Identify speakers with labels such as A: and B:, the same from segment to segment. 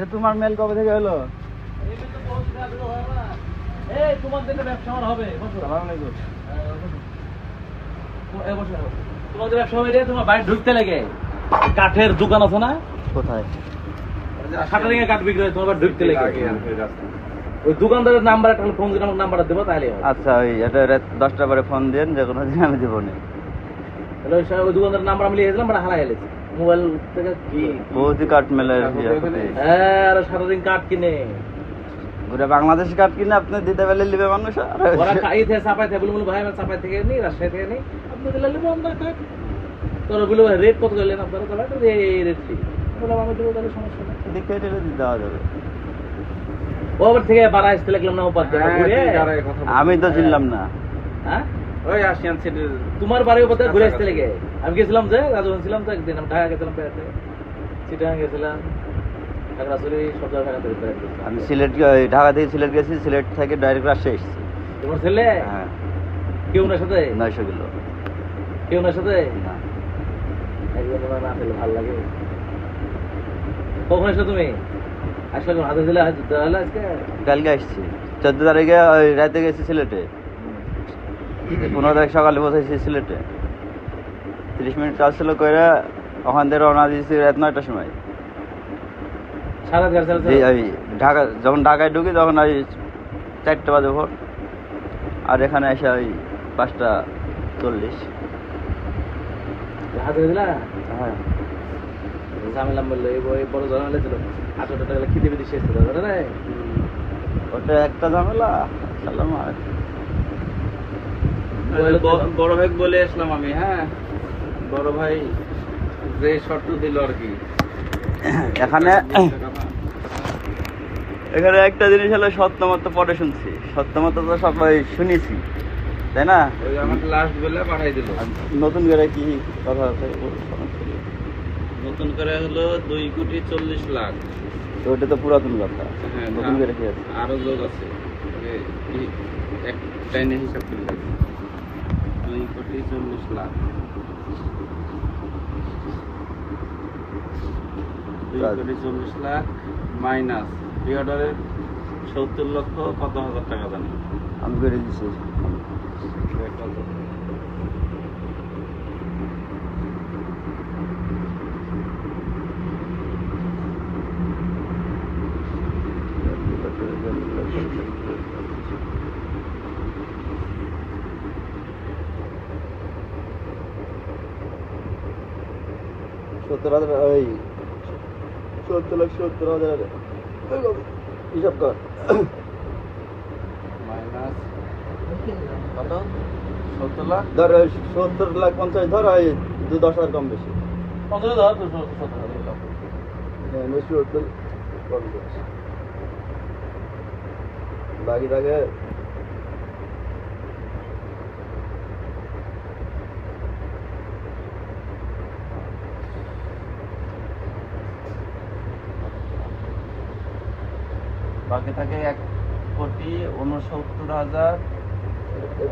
A: এটা তোমার মেল কবে থেকে হলো?
B: এই তোমার দেখে ব্যবসা আমার হবে। বসো।
A: আলাইকুম।
B: তোমাদের ব্যবসা হবে রে তোমার বাইরে ঢুকতে লাগে। কাঠের দোকান আছে না?
A: কোথায়?
B: শাটারিং কাঠ বিক্রি হয় তোমার ঢুকতে লাগে। ওই দোকানদারের নাম্বার একটা ফোন আমার নাম্বারটা দেবো তাহলে
A: আচ্ছা ওই এটা রাত দশটা পরে ফোন দেন যে কোনো দিন আমি দেবো না।
B: তাহলে ওই দোকানদারের নাম্বার আমি লিখেছিলাম ওটা হারাই গেলেছি মোবাইল থেকে কি?
A: বহুতই কাঠ মেলে
B: হ্যাঁ আর কাঠ কিনে।
A: পুরো বাংলাদেশ কাঠ কিনে আপনি দিতে পারলে নিবে মানুষ
B: ওরা খাই থেকে চাপাই থেকে বলে বলে ভাই আমি চাপাই থেকে নিই রাজশাহী থেকে নিই আপনি দিলে নেব আমরা কাঠ। তোর বলে রেট কত গেলেন আপনারা? তাহলে এই রেট বললাম আমি দেবো তাহলে সমস্যা নেই।
A: দেখে দিলে দিতে যাবে।
B: ওভার থেকে বাড়া আসতে লাগলাম না ঘুরে।
A: আমি তো চিনলাম না।
B: হ্যাঁ?
C: ওই আসিয়ান সিটির
B: তোমার বাড়ি ওপার ঘুরে আসতে লেগে। আমি গেছিলাম যে রাজভবন ছিলাম তো একদিন আমি ঢাকা গেছিলাম বেড়াতে। চিটাগাং গেছিলাম।
A: আমি সিলেট ঢাকা থেকে সিলেট গেছি সিলেট থেকে ডাইরেক্ট রাজশাহী এসেছি।
B: তোমার ছেলে?
A: হ্যাঁ।
B: কেউ না সাথে?
A: নয়শো কিলো
B: কেউ না সাথে?
A: না।
B: একজন না পেলে ভালো লাগে। কখন এসো তুমি? আসলে হাতে দিলে হাতে আজকে।
A: কালকে আসছি। চোদ্দ তারিখে রাতে গেছি সিলেটে। পনেরো তারিখ সকালে বসেছি সিলেটে। তিরিশ মিনিট কাজ ছিল করে ওখান থেকে রওনা দিয়েছি রাত নয়টার সময়। এই ঢাকা যখন ঢাকায় ঢুকি তখন ওই চারটে বাজে ভোর। আর এখানে এসে ওই পাঁচটা চল্লিশ। হ্যাঁ।
B: ঝামেলা বলল এই বড় ঝামেলা ছিল আঠারো টাকা খিদে বিদে শেষ
A: ওটা একটা ঝামেলা সালাম আর
C: বড় ভাই বলে আসলাম আমি হ্যাঁ? বড় ভাই যে শর্ত দিল আর কি।
A: এখানে এখানে একটা জিনিস হলো সত্যমত পরে শুনছি। সত্যমত তো সবাই শুনেছি তাই না?
C: ওই আমাকে লাস্ট বেলা পাঠাই দিল।
A: নতুন করে কি কথা আছে?
C: নতুন করে হলো দুই কোটি চল্লিশ লাখ।
A: তো ওটা তো পুরাতন কথা।
C: হ্যাঁ
A: নতুন করে কি আছে?
C: আরও যোগ আছে। এক টাইনে হিসাব করে। দুই কোটি চল্লিশ লাখ। দুই। কোটি চল্লিশ লাখ মাইনাস দুই অর্ডারের সত্তর লক্ষ কত হাজার টাকা জানি
A: আমি করে দিছি। সত্তর হাজার ওই সত্তর লাখ সত্তর হাজার হিসাব কর।
C: মাইনাস কত? সত্তর লাখ?
A: ধর ওই সত্তর লাখ পঞ্চাশ ধর ওই দু দশ হাজার কম বেশি।
B: পঞ্চাশ ধর দুশো সত্তর হাজার।
A: বেশি হতো কম বেশি। বাকি থাকে
C: বাকি থাকে এক কোটি উনসত্তর হাজার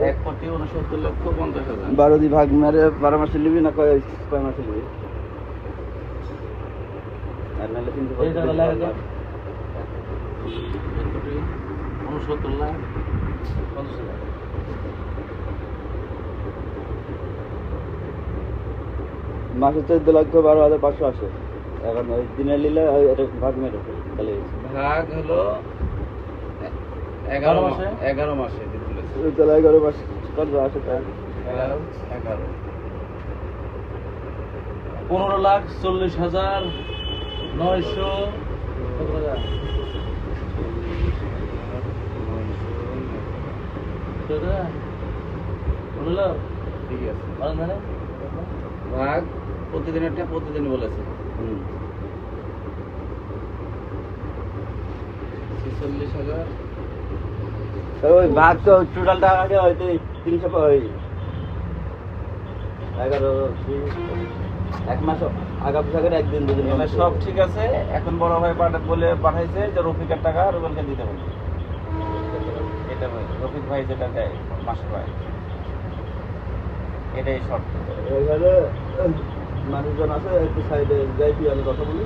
C: এক কোটি উনসত্তর লক্ষ পঞ্চাশ হাজার।
A: বারো দি ভাগ মেরে বারো মাসে নিবি না কয় কয় মাসে নিবি? আর নাহলে তিনশো
B: এই টাকা লাগে তো?
C: এক কোটি উনসত্তর লাখ পঞ্চাশ হাজার।
A: মাসে চোদ্দ লক্ষ বারো হাজার পাঁচশো আসে এখন ওই দিনে নিলে ওই এটা ভাগ মেরে তাহলে
C: ভাগ হলো এগারো মাসে? এগারো মাসে
A: তাহলে এগারো মাস কত আসে
C: এগারো এগারো।
B: পনেরো লাখ চল্লিশ হাজার নয়শো?
C: ঠিক আছে।
B: বলেন মানে?
C: ভাগ প্রতিদিন বলেছে। ছেচল্লিশ হাজার
A: ওই ভাগ তো টোটাল টাকা আগে হয়তো তিনশো ওই এগারো এক মাস আগা পিছা করে একদিন দুদিন
C: সব ঠিক আছে এখন বড় ভাই পাঠা বলে পাঠাইছে যে রফিকের টাকা রুবেলকে দিতে বলে এটা ভাই, রফিক ভাই যেটা দেয় মাসের ভাই এটাই শর্ত।
A: মানুষজন আছে একটু সাইডে যাই তুই আমি কথা বলি।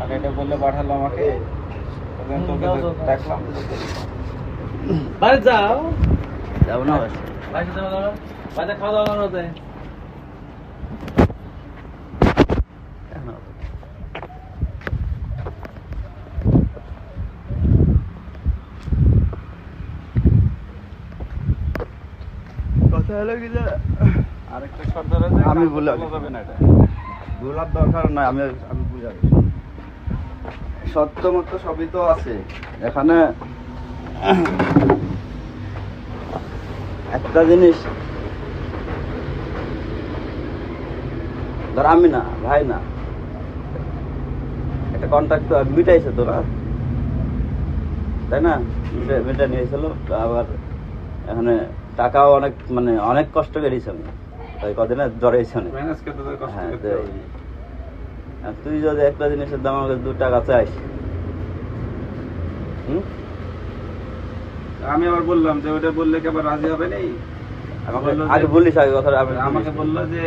C: আর এটা বললে পাঠালো আমাকে। তখন তোকে
B: যাও, যাও, যাও।
C: দেখলাম।
B: বাড়ি যাও।
A: যাব না
B: বাড়ি যাও যাও বাড়িতে খাওয়া দাওয়া করা হতে
A: কথা হলো কি আমি
C: এটা।
A: গোলাপ দরকার নাই আমি আমি বুঝাবো সত্য মতো সবই তো আছে। এখানে একটা জিনিস ধর আমি না ভাই না। একটা কন্ট্রাক্ট তো মিটাইছে তো না তাই না? মিটা- মিটা নিয়েছিল আবার এখানে টাকাও অনেক মানে অনেক কষ্ট করেছি আমি। কদিনে হ্যাঁ, তুই যদি একটা জিনিসের দাম আমাকে দু টাকা চাইস
C: আমি আবার বললাম যে ওটা বললে কি আবার রাজি হবে নেই
A: আগে বলিস আগে কথা
C: আমাকে বলল যে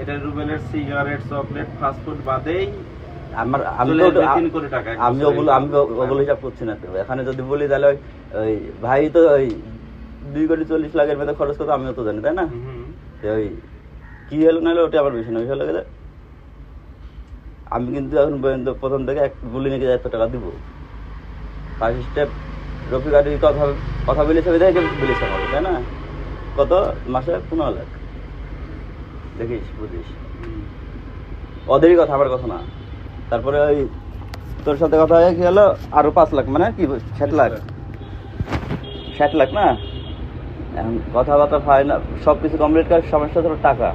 C: এটা রুবেলের সিগারেট চকলেট ফাস্টফুড বাদেই
A: আমার আমি তো আমি ওগুলো আমি ওগুলো হিসাব করছি না তো এখানে যদি বলি তাহলে ওই- ভাই তো ওই দুই কোটি চল্লিশ লাখের মধ্যে খরচ করতে আমিও তো জানি তাই না? ওই কি হলো না ওটা আমার বেশি না আমি কিন্তু এখন পর্যন্ত প্রথম থেকে এক বলি নাকি এত টাকা দিব। ফার্স্ট স্টেপ রফি গাড়ির কথা কথা বলেছে দেখে বলেছে আমাকে, তাই না? কত? মাসে পনেরো লাখ। দেখিস, বুঝিস। ওদেরই কথা, আমার কথা না। তারপরে ওই তোর সাথে কথা হয়ে কি হলো আরও পাঁচ লাখ মানে কি, ষাট লাখ। ষাট লাখ না? কথাবার্তা না সব কিছু কমপ্লিট করার সমস্যা হলো টাকা।